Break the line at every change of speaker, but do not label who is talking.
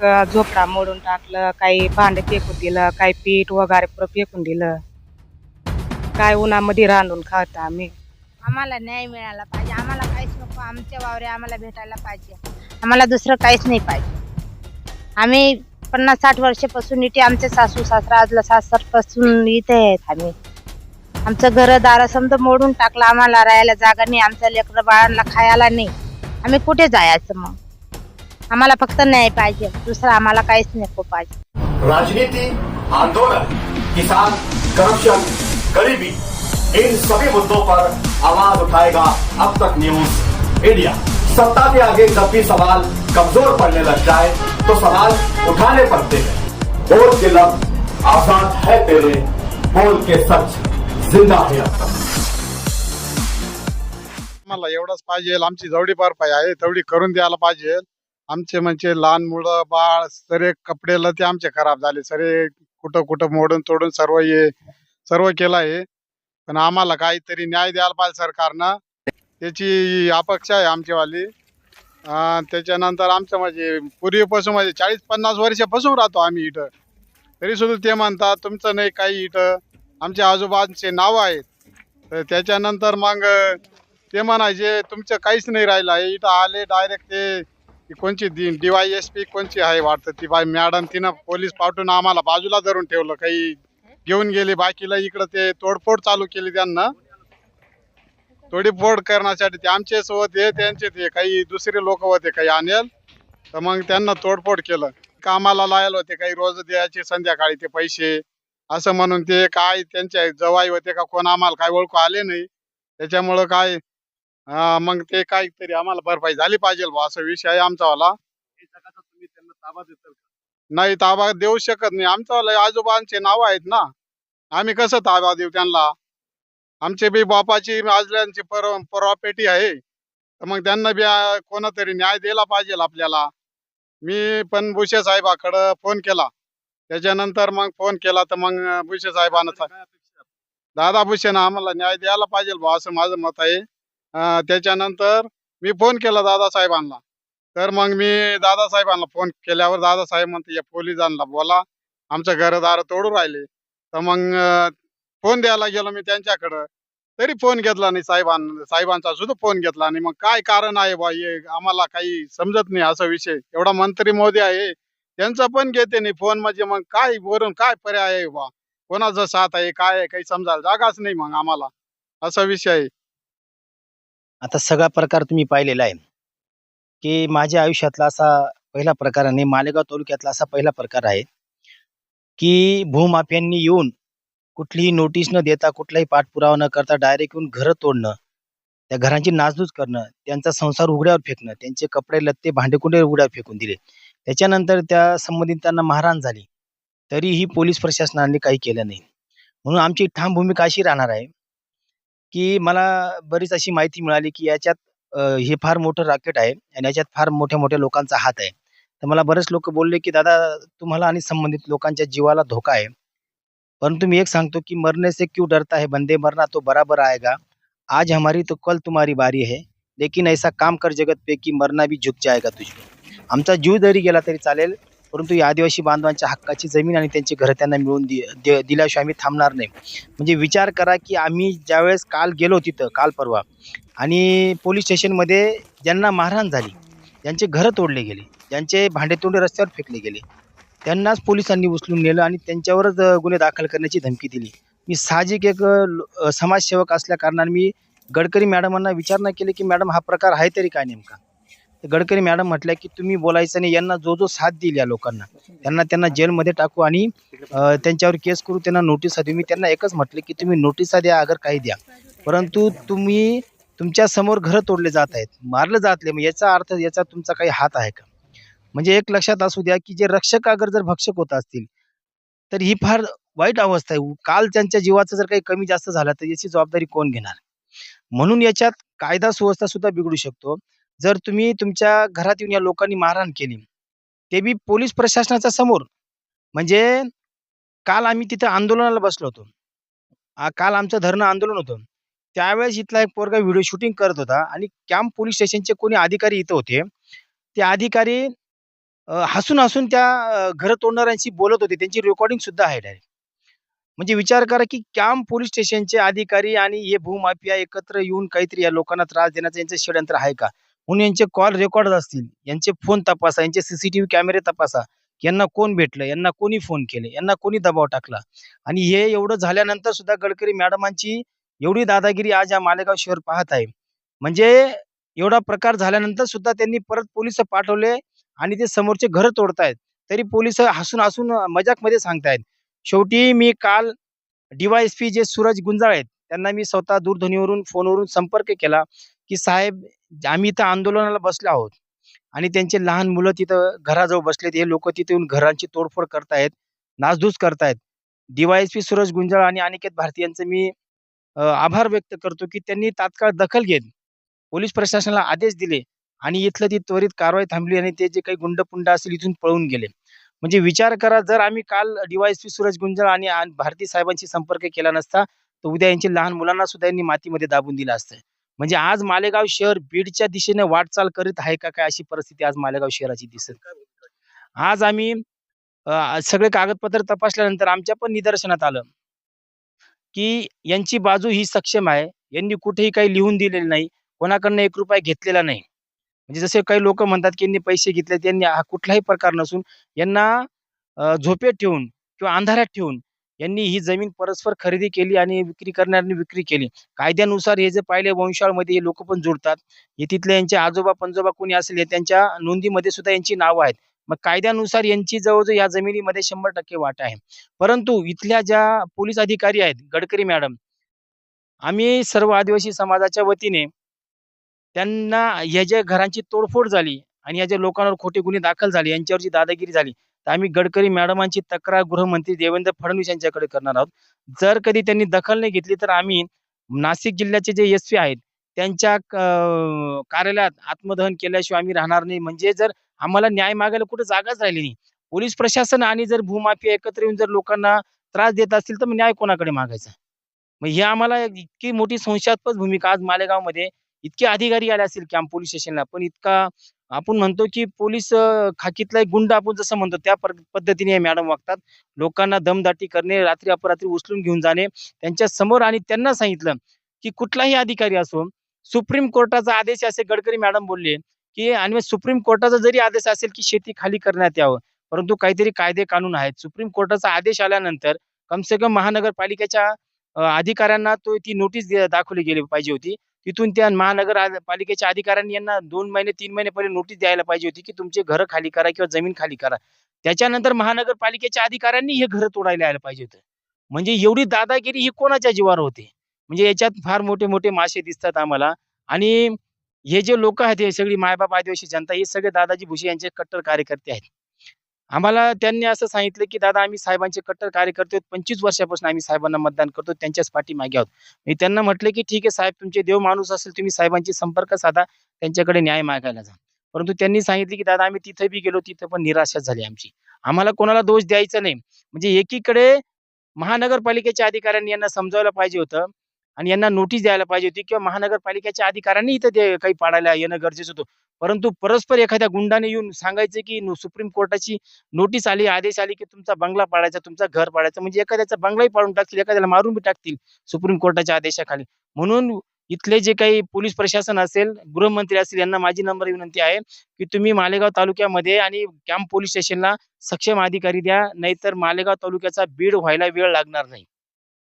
एक झोपडा मोडून टाकलं काही भांडे फेकून दिलं काही पीठ वगैरे पुरं फेकून दिलं. काय उन्हामध्ये रांधून खात आम्ही.
आम्हाला न्याय मिळाला पाहिजे. आम्हाला काहीच नको. आमच्या वावरे आम्हाला भेटायला पाहिजे. आम्हाला दुसरं काहीच नाही पाहिजे. आम्ही पन्नास साठ वर्षापासून इथे आमचे सासू सासरा आजला सासरपासून इथे आहेत आम्ही. आमचं घर दारा समजा मोडून टाकलं. आम्हाला राहायला जागा नाही. आमच्या लेकरं बाळांना खायला नाही. आम्ही कुठे जायचं मग? आम्हाला फक्त न्याय पाहिजे. दुसरं आम्हाला काहीच नको पाहिजे.
राजनीति आंदोलन किसान करप्शन गरीबी इन सभी मुद्दों पर आवाज उठाएगा अब तक न्यूज इंडिया सत्ता के आगे जब भी सवाल कमजोर पड़ने लग जाए तो सवाल उठाने पड़ते हैं। बोल के लब आजाद है तेरे बोल के सच जिंदा है अब तक।
आम्हाला एवढंच पाहिजे आमची जेवढी भरपाई आहे तेवढी करून द्यायला पाहिजे. आमचे म्हणजे लहान मुलं बाळ सरे कपडे ते आमचे खराब झाले. सरे कुठं कुठं मोडून तोडून सर्व हे सर्व केलं आहे पण आम्हाला काहीतरी न्याय द्यायला पाहिजे सरकारनं. त्याची अपेक्षा आहे आमचीवाली. त्याच्यानंतर आमचं म्हणजे पूर्वीपासून म्हणजे चाळीस पन्नास वर्षापासून राहतो आम्ही इथं. तरी सुद्धा ते म्हणतात तुमचं नाही काही इथं. आमच्या आजोबांचे नाव आहेत. तर त्याच्यानंतर मग ते म्हणायचे तुमचं काहीच नाही राहिलं आहे. इथं आले डायरेक्ट ते ती कोणची डी वाय एस पी कोणची आहे वाटतं? ती बाई मॅडम तिनं पोलीस पाठवून आम्हाला बाजूला धरून ठेवलं. काही घेऊन गेले बाकीला इकडं ते तोडफोड चालू केली त्यांना. तोडीफोड करण्यासाठी ते आमचे होते त्यांचे ते काही दुसरे लोक होते काही आणेल तर मग त्यांना तोडफोड केलं. कामाला लायल होते काही रोज द्यायचे संध्याकाळी ते पैसे. असं म्हणून ते काय त्यांच्या जवाई होते का कोण आम्हाला काय ओळखू आले नाही. त्याच्यामुळं काय मग ते काहीतरी आम्हाला भरपाई झाली पाहिजे बुवा असा विषय आहे आमचावाला नाही ताबा देऊ शकत नाही. आमच्यावाला आजोबांचे नाव आहेत ना. आम्ही कसं ताबा देऊ त्यांना? आमचे बी बापाची आजल्यांची पर प्रॉपर्टी आहे. तर मग त्यांना बी कोणातरी कोणतरी न्याय दिला पाहिजे आपल्याला. मी पण भुसे साहेबाकडं फोन केला. त्याच्यानंतर मग फोन केला तर मग भुसे साहेबांना दादा भुसेनं आम्हाला न्याय द्यायला पाहिजे बा असं माझं मत आहे. त्याच्यानंतर मी फोन केला दादासाहेबांना. तर मग मी दादासाहेबांना फोन केल्यावर दादासाहेब म्हणते या पोलिसांना बोला आमचं घरदार तोडू राहिले. तर मग फोन द्यायला गेलो मी त्यांच्याकडं. तरी फोन घेतला नाही साहेबांना साहेबांचा सुद्धा फोन घेतला नाही. मग काय कारण आहे बा हे? आम्हाला काही समजत नाही असा विषय. एवढा मंत्री मोदी आहे त्यांचा पण घेते नाही फोन. म्हणजे मग काय वरून काय पर्याय आहे बा? कोणाचा साथ आहे काय आहे काही समजायला जागाच नाही मग आम्हाला. असा विषय आहे.
आता सगळा प्रकार तुम्ही पाहिलेला आहे. की माझ्या आयुष्यातला असा पहिला प्रकार आणि मालेगाव तालुक्यातला असा पहिला प्रकार आहे. की भूमाफियांनी येऊन कुठलीही नोटीस न देता कुठलाही पाठपुरावा न करता डायरेक्ट येऊन घरं तोडणं त्या घरांची नासधूस करणं त्यांचा संसार उघड्यावर फेकणं त्यांचे कपडे लत्ते भांडेकुंडे उघड्यावर फेकून दिले. त्याच्यानंतर त्या संबंधितांना मारहाण झाली. तरीही पोलीस प्रशासनाने काही केलं नाही. म्हणून आमची ठाम भूमिका अशी राहणार आहे. की मला बरीच अशी माहिती मिळाली की याच्यात अ, हे फार मोठं रॉकेट आहे आणि याच्यात फार मोठ्या मोठ्या लोकांचा हात आहे. तर मला बरेच लोक बोलले की दादा तुम्हाला आणि संबंधित लोकांच्या जीवाला धोका आहे. परंतु मी एक सांगतो की मरने से क्यों डरता है बंदे? मरना तो बराबर आएगा। आज हमारी तो कल तुम्हारी बारी है लेकिन ऐसा काम कर जगत पे की मरना भी झुक जाएगा तुझको। आमचा जीव जरी गेला तरी चालेल परंतु या आदिवासी बांधवांच्या हक्काची जमीन आणि त्यांची घरं त्यांना मिळून दि दे- दिल्याशिवाय आम्ही थांबणार नाही. म्हणजे विचार करा की आम्ही ज्यावेळेस काल गेलो तिथं काल परवा आणि पोलीस स्टेशनमध्ये ज्यांना मारहाण झाली ज्यांचे घरं तोडले गेले ज्यांचे भांडेतोंडे रस्त्यावर फेकले गेले त्यांनाच पोलिसांनी उचलून नेलं आणि त्यांच्यावरच गुन्हे दाखल करण्याची धमकी दिली. मी साहजिक एक समाजसेवक असल्या कारणाने मी गडकरी मॅडमांना विचारणा केली की मॅडम हा प्रकार आहे तरी काय नेमका? गडकरी मॅडम म्हटल्या की तुम्ही बोलायचं नाही यांना जो जो साथ देईल या लोकांना. त्यांना त्यांना जेलमध्ये टाकू आणि त्यांच्यावर केस करू त्यांना नोटिसा देऊ. मी त्यांना एकच म्हटलं की तुम्ही नोटिसा द्या अगर काही द्या. परंतु तुम्ही तुमच्यासमोर घरं तोडले जात आहेत मारलं जातले मग याचा अर्थ याचा तुमचा काही हात आहे का? म्हणजे एक लक्षात असू द्या की जे रक्षक अगर जर भक्षक होत असतील तर ही फार वाईट अवस्था आहे. काल त्यांच्या जीवाचं जर काही कमी जास्त झालं तर याची जबाबदारी कोण घेणार? म्हणून याच्यात कायदा सुव्यवस्था सुद्धा बिघडू शकतो. जर तुम्ही तुमच्या घरात येऊन या लोकांनी मारहाण केली ते बी पोलीस प्रशासनाच्या समोर. म्हणजे काल आम्ही तिथं आंदोलनाला बसलो होतो. काल आमचं धरणं आंदोलन होतं. त्यावेळेस इथला एक पोरगा व्हिडिओ शूटिंग करत होता आणि कॅम्प पोलीस स्टेशनचे कोणी अधिकारी इथं होते ते अधिकारी हसून हसून त्या घर तोडणाऱ्यांशी बोलत होते. त्यांची रेकॉर्डिंग सुद्धा आहे डायरेक्ट म्हणजे विचार करा की कॅम्प पोलीस स्टेशनचे अधिकारी आणि हे भूमाफिया एकत्र येऊन काहीतरी या लोकांना त्रास देण्याचं यांचं षडयंत्र आहे का? म्हणून यांचे कॉल रेकॉर्ड असतील यांचे फोन तपासा यांचे सीसीटीव्ही कॅमेरे तपासा यांना कोण भेटलं यांना कोणी फोन केले यांना कोणी दबाव टाकला? आणि हे एवढं झाल्यानंतर सुद्धा गडकरी मॅडमांची एवढी दादागिरी आज या मालेगाव शहर पाहत आहे. म्हणजे एवढा प्रकार झाल्यानंतर सुद्धा त्यांनी परत पोलीस पाठवले आणि ते समोरचे घर तोडतायत. तरी पोलीस हसून हसून मजाकमध्ये सांगतायत. शेवटी मी काल डीवायएसपी जे सूरज गुंजाळ आहेत त्यांना मी स्वतः दूरध्वनीवरून फोनवरून संपर्क केला की साहेब आम्ही इथं आंदोलनाला बसलो आहोत. आणि त्यांचे लहान मुलं तिथं घराजवळ बसलेत. हे लोक तिथे येऊन घरांची तोडफोड करतायत नासधूस करतायत. डीवायएसपी सूरज गुंजाळ आणि अनिकेत भारती यांचं मी आभार व्यक्त करतो की त्यांनी तात्काळ दखल घेत पोलीस प्रशासनाला आदेश दिले आणि इथलं ती त्वरित कारवाई थांबली आणि ते जे काही गुंडपुंड असेल इथून पळून गेले. म्हणजे विचार करा जर आम्ही काल डीवायएसपी सूरज गुंजाळ आणि भारती साहेबांशी संपर्क केला नसता तर उद्या यांच्या लहान मुलांना सुद्धा यांनी मातीमध्ये दाबून दिलं असतं. म्हणजे आज मालेगाव शहर बीडच्या दिशेने वाटचाल करीत आहे का काय अशी परिस्थिती आज मालेगाव शहराची दिसत आज आम्ही सगळे कागदपत्र तपासल्यानंतर आमच्या पण निदर्शनात आलं की यांची बाजू ही सक्षम आहे. यांनी कुठेही काही लिहून दिलेलं नाही. कोणाकडनं एक रुपया घेतलेला नाही. म्हणजे जसे काही लोक म्हणतात की यांनी पैसे घेतले त्यांनी हा कुठलाही प्रकार नसून यांना झोपेत ठेवून किंवा अंधारात ठेवून यांनी ही जमीन परस्पर खरेदी केली आणि विक्री करणाऱ्यांनी विक्री केली. कायद्यानुसार हे जे पाहिले वंशाळमध्ये हे लोक पण जुळतात. हे तिथले यांचे आजोबा पंजोबा कोणी असेल त्यांच्या नोंदीमध्ये सुद्धा यांची नावं आहेत. मग कायद्यानुसार यांची जवळजवळ या जमिनीमध्ये शंभर टक्के वाट आहे. परंतु इथल्या ज्या पोलीस अधिकारी आहेत गडकरी मॅडम आम्ही सर्व आदिवासी समाजाच्या वतीने त्यांना ह्या ज्या घरांची तोडफोड झाली आणि या ज्या लोकांवर खोटे गुन्हे दाखल झाले यांच्यावरची दादागिरी झाली तर आम्ही गडकरी मॅडमांची तक्रार गृहमंत्री देवेंद्र फडणवीस यांच्याकडे करणार आहोत. जर कधी त्यांनी दखल नाही घेतली तर आम्ही नाशिक जिल्ह्याचे जे एस आहेत त्यांच्या कार्यालयात आत्मदहन केल्याशिवाय आम्ही राहणार नाही. म्हणजे जर आम्हाला न्याय मागायला कुठे जागाच राहिली नाही. पोलीस प्रशासन आणि जर भूमाफिया एकत्र येऊन जर लोकांना त्रास देत असतील तर मग न्याय कोणाकडे मागायचा? मग हे आम्हाला इतकी मोठी संशयास्पद भूमिका आज मालेगावमध्ये इतके अधिकारी आले असतील कॅम्प पोलीस स्टेशनला पण इतका आपण म्हणतो की पोलीस खाकीतला एक गुंड आपण जसं म्हणतो त्या पद्धतीने हे मॅडम वागतात. लोकांना दमदाटी करणे रात्री अपरात्री उचलून घेऊन जाणे त्यांच्यासमोर आणि त्यांना सांगितलं की कुठलाही अधिकारी असो सुप्रीम कोर्टाचा आदेश असे गडकरी मॅडम बोलले की आणि सुप्रीम कोर्टाचा जरी आदेश असेल की शेती खाली करण्यात यावं परंतु काहीतरी कायदे कानून आहेत. सुप्रीम कोर्टाचा आदेश आल्यानंतर कमसे कम महानगरपालिकेच्या अधिकाऱ्यांना तो ती नोटीस दाखवली गेली पाहिजे होती. तिथून त्या महानगर पालिकेच्या अधिकाऱ्यांनी यांना दोन महिने तीन महिने पहिले नोटीस द्यायला पाहिजे होती की तुमचे घर खाली करा किंवा जमीन खाली करा. त्याच्यानंतर महानगरपालिकेच्या अधिकाऱ्यांनी हे घर तोडायला यायला पाहिजे होतं. म्हणजे एवढी दादागिरी ही कोणाच्या जीवावर होते? म्हणजे याच्यात फार मोठे मोठे मासे दिसतात आम्हाला. आणि हे जे लोक आहेत हे सगळी मायबाप आदिवासी जनता हे सगळे दादाजी भुसे यांचे कट्टर कार्यकर्ते आहेत. आम्हाला त्यांनी असं सांगितलं की दादा आम्ही साहेबांचे कट्टर कार्यकर्ते आहोत. पंचवीस वर्षापासून आम्ही साहेबांना मतदान करतो. त्यांच्याच पाठीमागे आहोत. मी त्यांना म्हटलं की ठीक आहे साहेब तुमचे देव माणूस असेल तुम्ही साहेबांची संपर्क साधा. त्यांच्याकडे न्याय मागायला जा. परंतु त्यांनी सांगितले की दादा आम्ही तिथे बी गेलो. तिथे पण निराशा झाली आमची. आम्हाला कोणाला दोष द्यायचा नाही. म्हणजे एकीकडे महानगरपालिकेच्या अधिकाऱ्यांनी यांना समजावलं पाहिजे होतं आणि यांना नोटीस द्यायला पाहिजे होती किंवा महानगरपालिकेच्या अधिकाऱ्यांनी इथं ते काही पाडायला येणं गरजेचं होतं. परंतु परस्पर एखाद्या गुंडाने येऊन सांगायचं की सुप्रीम कोर्टाची नोटीस आली आदेश आली की तुमचा बंगला पाडायचा तुमचा घर पाडायचं म्हणजे एखाद्याचा बंगलाही पाडून टाकतील एखाद्याला मारून बी टाकतील सुप्रीम कोर्टाच्या आदेशाखाली. म्हणून इथले जे काही पोलीस प्रशासन असेल गृहमंत्री असतील यांना माझी नंबर विनंती आहे की तुम्ही मालेगाव तालुक्यामध्ये आणि कॅम्प पोलीस स्टेशनला सक्षम अधिकारी द्या नाहीतर मालेगाव तालुक्याचा बीड व्हायला वेळ लागणार नाही.